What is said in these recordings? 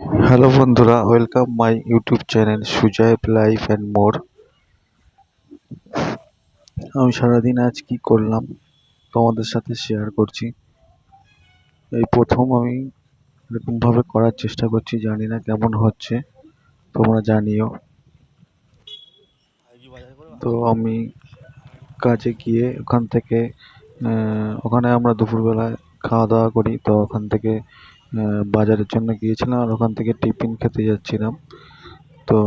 Hello বন্ধুরা welcome my YouTube channel Sujoy life and more আমি সারাদিন আজ কি করলাম তোমাদের সাথে শেয়ার করছি। এই প্রথম আমি এরকমভাবে করার চেষ্টা করছি, জানি না কেমন হচ্ছে, তোমরা জানিও। তো আমি কাজে গিয়ে ওখান থেকে ওখানে আমরা দুপুরবেলায় খাওয়া দাওয়া করি, তো ওখান থেকে বাজারের জন্য গিয়েছিলাম আর ওখান থেকে টিফিন খেতে যাচ্ছিলাম। তো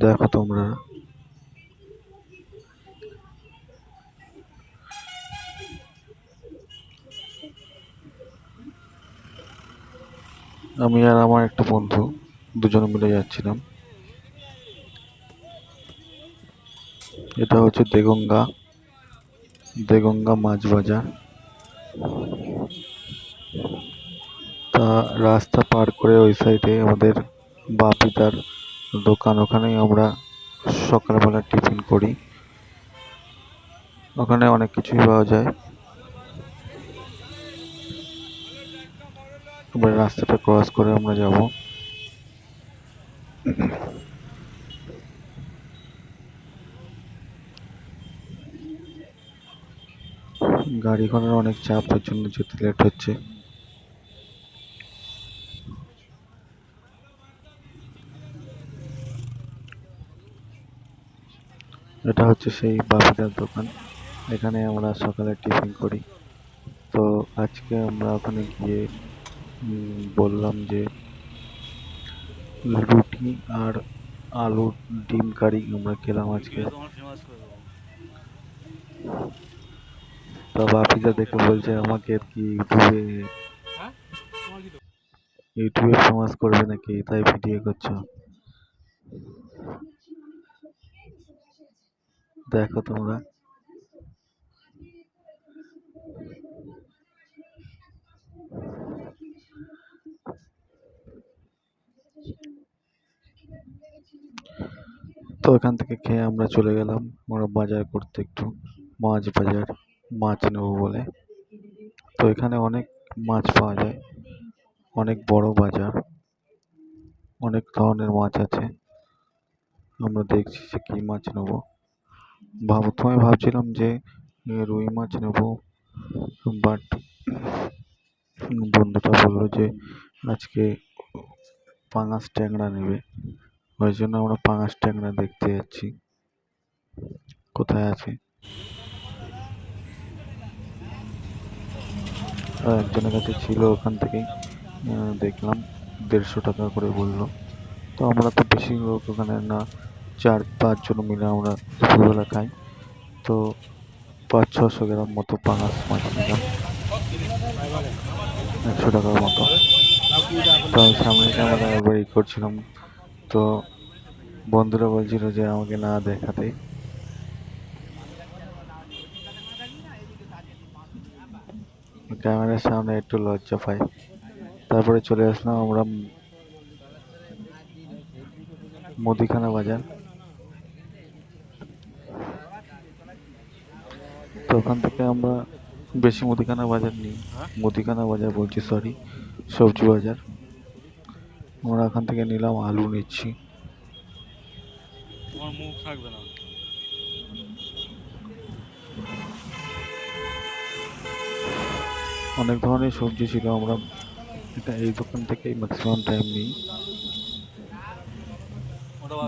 দেখো তোমরা। আমি আর আমার একটা বন্ধু দুজনে মিলে যাচ্ছিলাম। এটা হচ্ছে দেগঙ্গা। দেগঙ্গা মাছ বাজার। তা রাস্তা পার করে ওই সাইডে আমাদের বাপিদার দোকান। ওখানেই আমরা সকালবেলা টিফিন করি। ওখানে অনেক কিছুই পাওয়া যায়। এবার রাস্তাটা ক্রস করে আমরা যাব। গাড়ি ঘোড়ার অনেক চাপ জন্য যেতে লেট হচ্ছে। এটা হচ্ছে সেই বাপিদার দোকান। এখানে আমরা সকালে টিফিন করি। তো আজকে আমরা ওখানে গিয়ে বললাম যে রুটি আর আলু ডিম কারি আমরা খেলাম আজকে। তো বাপিদা দেখে বলছে, আমাকে আর কি ইউটিউবে ইউটিউবে ফেমাস করবে নাকি? তাই ভিডিও করছ? দেখো তোমরা। তো এখান থেকে খেয়ে আমরা চলে গেলাম আমরা বাজার করতে একটু, মাছ বাজার, মাছ নেব বলে। তো এখানে অনেক মাছ পাওয়া যায়, অনেক বড় বাজার, অনেক ধরনের মাছ আছে। আমরা দেখছি যে কী মাছ নেব। ভাব, প্রথমে ভাবছিলাম যে রুই মাছ নেব বাট বন্ধুটা বলল যে, আজকে পাঙাশ ট্যাংরা নেবে। ওই জন্য আমরা পাঙাশ ট্যাংরা দেখতে যাচ্ছি। কোথায় আছে? একজনের কাছে ছিল ওখান থেকেই দেখলাম, দেড়শো টাকা করে বলল। তো আমরা তো বেশি লোক ওখানে না চার পাঁচজন মিলে আমরা দুপুরবেলা খাই। তো পাঁচ ছশো গ্রাম মতো পাঙাশ মাছ নিলাম। একশো টাকার মতো। তো আমি সামনে ক্যামেরা একবার ই করছিলাম। তো বন্ধুরা বলছিল যে আমাকে না দেখাতে। ক্যামেরার সামনে একটু লজ্জা পাই তারপরে চলে আসলাম আমরা মুদিখানা বাজার। ওখান থেকে আমরা বেশি মুদিখানা বাজার নিই। মুদিখানা বাজার বলছি সরি সবজি বাজার। আমরা ওখান থেকে নিলাম আলু নিচ্ছি। তোমার মুখ থাকবে না। অনেক ধরনের সবজি ছিল আমরা এটা এই দোকান থেকেই ম্যাক্সিমাম টাইম নিই।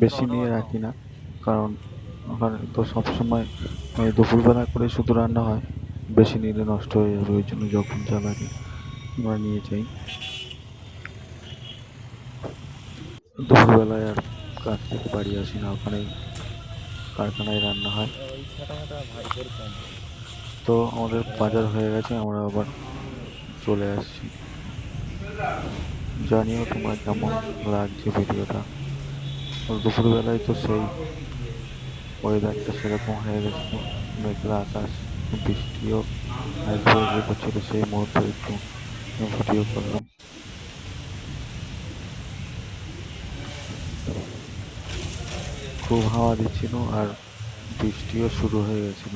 বেশি নিয়ে রাখি না কারণ ওখানে তো সবসময় এই দুপুরবেলা করে শুধু রান্না হয়। বেশি নিলে নষ্ট হয়ে যাবে, ওই জন্য যখন যা লাগে আমরা নিয়ে যাই। দুপুরবেলায় আর কাজ থেকে বাড়ি আসি না ওখানে কারখানায় রান্না হয়। তো আমাদের বাজার হয়ে গেছে, আমরা আবার চলে আসছি। জানিও তোমার কেমন লাগছে ভিডিওটা। দুপুরবেলায় তো সেই ওয়েদারটা সেরকম হয়ে গেছিল মেঘলা আকাশ বৃষ্টিও আসবে বছর সেই মুহূর্তে একটু ভিডিও করলাম। খুব হাওয়া দিচ্ছিল আর বৃষ্টিও শুরু হয়ে গেছিল।